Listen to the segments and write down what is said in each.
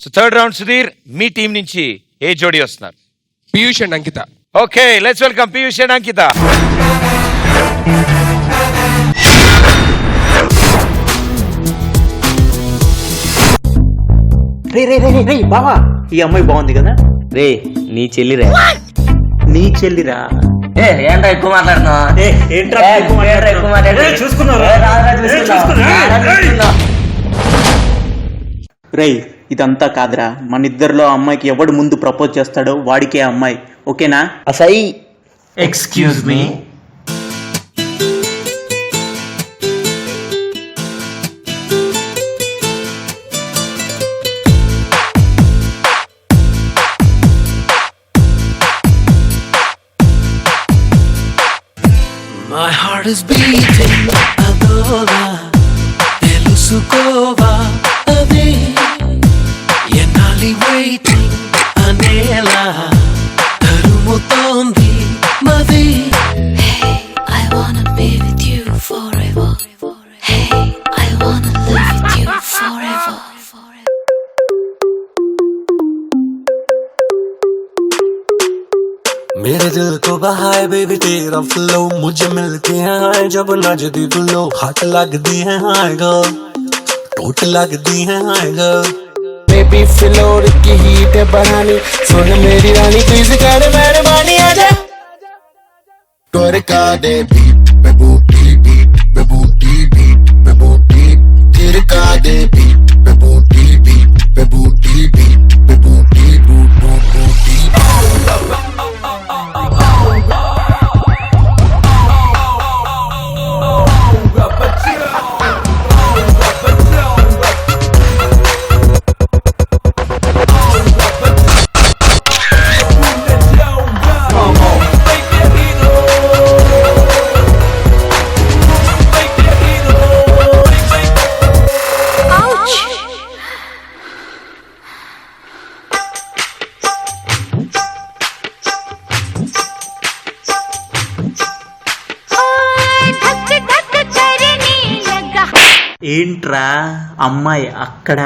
So third round Sudheer మీ team నుంచి ఏ జోడీ వస్తున్నారు? Piyush and Ankita okay let's welcome Piyush and Ankita రే రే రే రే, రే బావా. ఈ అమ్మాయి బాగుంది కదా? రే నీ చెల్లిరే. నీ చెల్లిరా? ఏ ఏంట్రా ఎక్కువ మాట్లాడుతున్నావు? ఏ, ఏంట్రా ఏ, ఎక్కువ ఏంట్రా ఎక్కువ మాట్లాడుతున్నావు? ఏ, చూసుకున్నావురా? ఏ, రాదురా, ఏ, చూసుకున్నావు. రేయ్ ఇదంతా కాదురా. మన ఇద్దరిలో ఆ అమ్మాయికి ఎవడు ముందు ప్రపోజ్ చేస్తాడో వాడికే అమ్మాయి. ఓకేనా? అసై. ఎక్స్క్యూజ్ మీ मेरे दिल को बहाए बेबी तेरा फ्लो मुझे मिलती है हाय जब नजदी तू लो हाथ लगदी है हाय गर्ल टूट लगदी है हाय गर्ल बेबी फ्लोर की हीट है बढ़ानी सुन मेरी रानी प्लीज कर मेहरबानी आजा Torca de beat, be booty ఏంట్రా అమ్మాయి అక్కడ?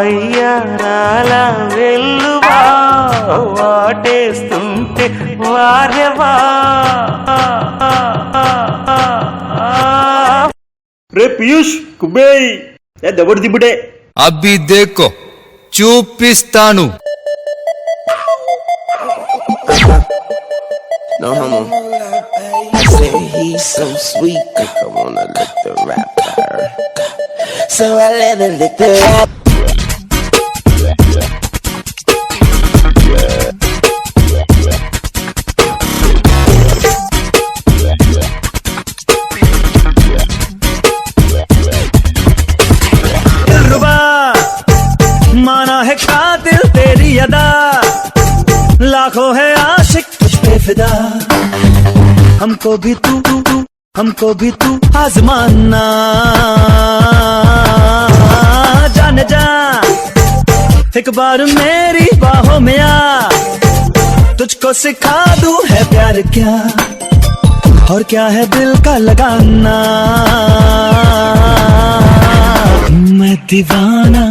వయ్యారాల వెల్లువా వాటేస్తుంటే వారెవా రే పీయూష్ కుబేయ్ ఏ దబడి దిబ్బడే అబ్బి దేకో చూపిస్తాను No homo. I say he's so sweet, I wanna lick the rapper. So I let her lick the rap. हमको भी तू, हमको भी तू आजमाना। जान जा, एक बार मेरी बाहों में आ। तुझको सिखा दू है प्यार क्या, और क्या है दिल का लगाना। मैं दीवाना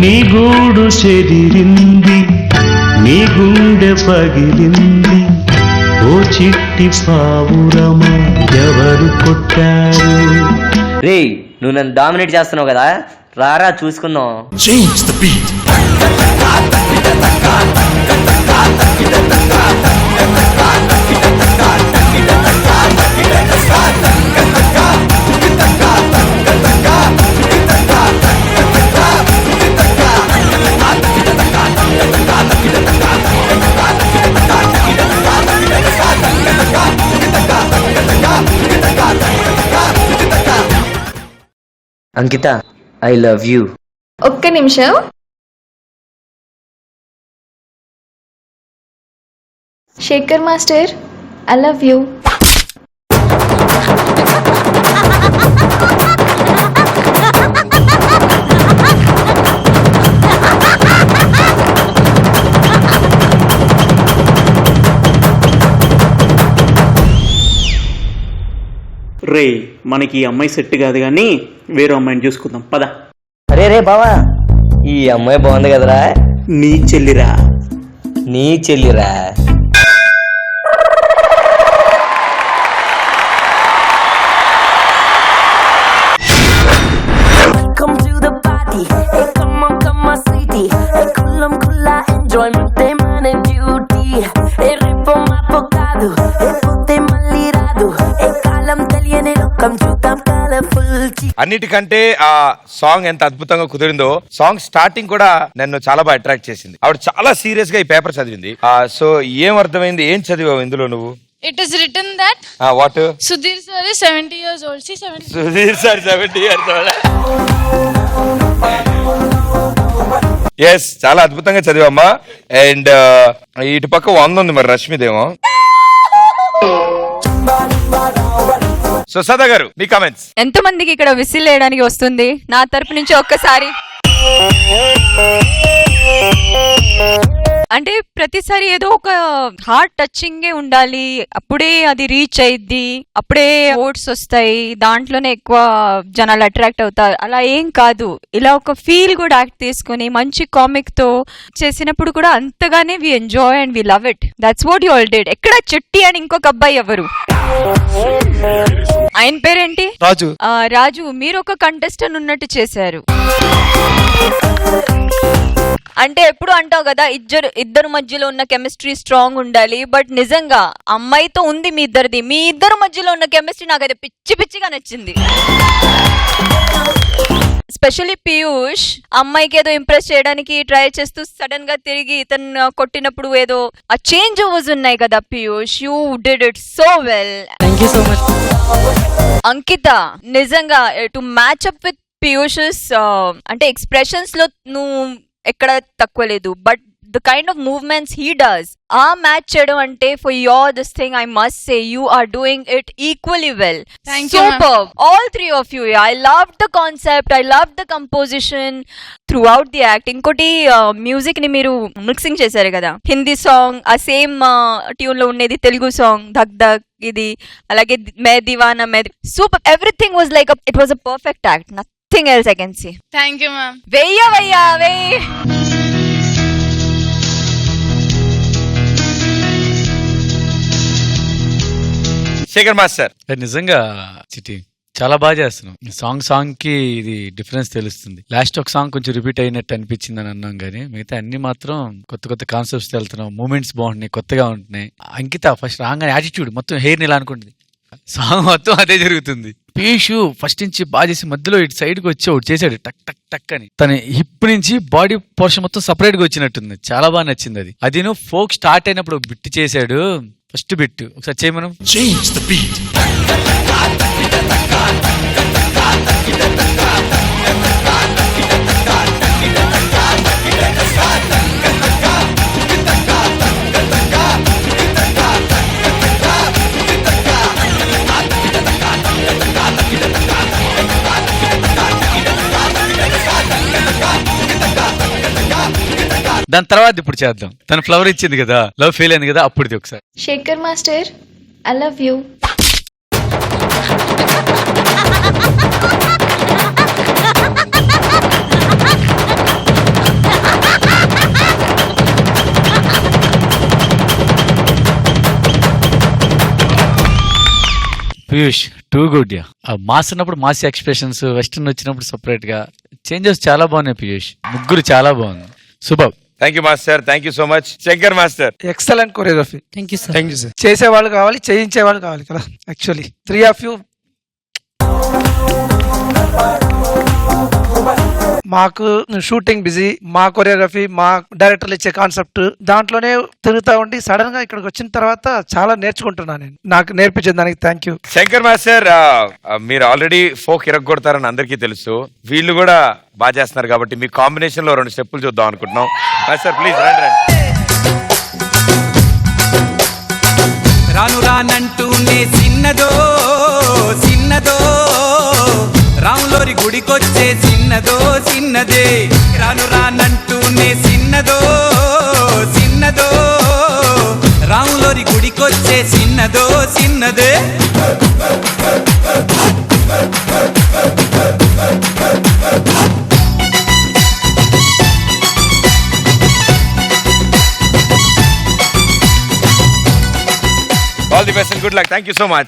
నీ గూడు చెదిరింది నీ గుండె పగిలింది. ఓ చిట్టి పావురమా ఎవరు కొట్టారు? రే నువ్వు నన్ను డామినేట్ చేస్తున్నావు కదా? రారా చూసుకుందాం. అంకిత ఐ లవ్ యూ ఒక్క నిమిషం. Shekhar master I love you రే మనకి ఈ అమ్మాయి సెట్ కాదు కానీ వేరే అమ్మాయిని చూసుకుందాం. పద. అరే రే బావా ఈ అమ్మాయి బాగుంది కదరా? నీ చెల్లిరా. నీ చెల్లిరా? అన్నిటికంటే ఆ సాంగ్ ఎంత అద్భుతంగా కుదిరిందో సాంగ్ స్టార్టింగ్ కూడా నన్ను చాలా బాగా అట్రాక్ట్ చేసింది. ఆవిడ చాలా సీరియస్గా ఈ పేపర్ చదివింది. ఆ సో ఏం అర్థమైంది? ఏం చదివావు ఇందులో నువ్వు? It is return that what Sudheer sir seventy years old see seventy Sudheer sir seventy years yes చాలా అద్భుతంగా చదివమ్మా అండ్ ఇటు పక్క వంద ఉంది మరి రష్మిదేమో. సో సదా గారు మీ కామెంట్స్ ఎంత మందికి ఇక్కడ విసిల్ వేయడానికి వస్తుంది? నా తరపు నుంచి ఒక్కసారి. అంటే ప్రతిసారి ఏదో ఒక హార్ట్ టచింగ్ ఉండాలి. అప్పుడే అది రీచ్ అయింది అప్పుడే ఓట్స్ వస్తాయి. దాంట్లోనే ఎక్కువ జనాలు అట్రాక్ట్ అవుతారు. అలా ఏం కాదు. ఇలా ఒక ఫీల్ కూడా యాక్ట్ తీసుకొని మంచి కామిక్తో చేసినప్పుడు కూడా అంతగానే we enjoy and we love it that's what you all did ఎక్కడ చెట్టి అని ఇంకొక అబ్బాయి ఎవరు? ఆయన పేరేంటి? రాజు. ఆ, రాజు మీరు ఒక కంటెస్టెంట్ ఉన్నట్టు చేశారు. అంటే ఎప్పుడు అంటావు కదా ఇద్దరు ఇద్దరు మధ్యలో ఉన్న కెమిస్ట్రీ స్ట్రాంగ్ ఉండాలి బట్ నిజంగా అమ్మాయితో ఉంది మీ ఇద్దరిది మీ ఇద్దరు మధ్యలో ఉన్న కెమిస్ట్రీ నాకు అది పిచ్చి పిచ్చిగా నచ్చింది. స్పెషల్లీ పీయూష్ అమ్మాయికి ఏదో ఇంప్రెస్ చేయడానికి ట్రై చేస్తూ సడన్గా తిరిగి ఇతను కొట్టినప్పుడు ఏదో ఆ చేంజ్ ఓవర్స్ ఉన్నాయి కదా Piyush you did it so well so much Ankita నిజంగా to match up with Piyush's అంటే ఎక్స్ప్రెషన్స్లో నువ్వు ఎక్కడ తక్కువ లేదు. But the kind of movements he does ఆ మ్యాచ్ చేయడం అంటే for your this thing I must say you are doing it equally well super all three of you I love the concept I love the composition throughout the act ఇంకోటి మ్యూజిక్ని మీరు mixing చేశారు కదా. Hindi song ఆ same ట్యూన్లో ఉండేది Telugu song dhak dhak ఇది అలాగే మే దివానా మే super. Everything was like it was a perfect act nothing else I can see thank you ma'am వెయ్య వెయ్య వెయ్యి శేఖర్ మాస్టర్ నిజంగా చిటి చాలా బాగా చేస్తున్నాం సాంగ్ సాంగ్కి ఇది డిఫరెన్స్ తెలుస్తుంది. లాస్ట్ ఒక సాంగ్ కొంచెం రిపీట్ అయినట్టు అనిపించింది అని అన్నాం కానీ మిగతా అన్ని మాత్రం కొత్త కొత్త కాన్సెప్ట్స్ వెళ్తున్నాం మూమెంట్స్ బాగుంటున్నాయి కొత్తగా ఉంటున్నాయి. అంకిత ఫస్ట్ రాగానే యాటిట్యూడ్ మొత్తం హెయిర్ ఇలా అనుకుంటుంది. సాంగ్ మొత్తం అదే జరుగుతుంది. పీషు ఫస్ట్ నుంచి బాగా చేసి మధ్యలో ఇటు సైడ్కి వచ్చి ఒకటి చేశాడు. టక్ టక్ టక్ అని. తన హిప్ నుంచి బాడీ పోర్షన్ మొత్తం సపరేట్గా వచ్చినట్టుంది. చాలా బాగా నచ్చింది అది. అది నువ్వు ఫోక్ స్టార్ట్ అయినప్పుడు బిట్ చేశాడు. ఫస్ట్ బిట్ ఒకసారి చేయమనం. దాని తర్వాత ఇప్పుడు చేద్దాం. తన ఫ్లవర్ ఇచ్చింది కదా లవ్ ఫెయిల్ అయింది కదా అప్పుడుది ఒకసారి. Shekhar master I love you Piyush too good ya. ఆ మాస్ ఉన్నప్పుడు మాస్ ఎక్స్ప్రెషన్స్ వెస్టర్న్ వచ్చినప్పుడు సపరేట్గా. చేంజెస్ చాలా బాగున్నాయి పీయూష్. ముగ్గురు చాలా బాగుంది. Super thank you master thank you so much Shankar master excellent choreography thank you sir thank you sir చేసేవాళ్ళు కావాలి చేయించేవాళ్ళు కావాలి కదా యాక్చువల్లీ త్రీ ఆఫ్ యూ మాకు షూటింగ్ బిజీ మా కొరియోగ్రఫీ మా డైరెక్టర్లు ఇచ్చే కాన్సెప్ట్ దాంట్లోనే తిరుగుతా ఉండి సడన్గా ఇక్కడికి వచ్చిన తర్వాత చాలా నేర్చుకుంటున్నాను నేను. నాకు నేర్పించిన దానికి థ్యాంక్ యూ శంకర్ మాస్టర్ మీరు ఆల్రెడీ ఫోక్ ఇరగొడతారని అందరికీ తెలుసు. వీళ్ళు కూడా బాగా చేస్తున్నారు కాబట్టి మీ కాంబినేషన్లో రెండు స్టెప్పులు చూద్దాం అనుకుంటున్నాం. మాస్టర్ ప్లీజ్ రండి రండి. రాను రానంటూనే చిన్నదో చిన్నదో రాములోరి గుడికొచ్చే చిన్నదో చిన్నదే రాను రానంటూనే చిన్నదో చిన్నదో రాములోరి గుడికొచ్చే చిన్నదో చిన్నదే all the best and good luck thank you so much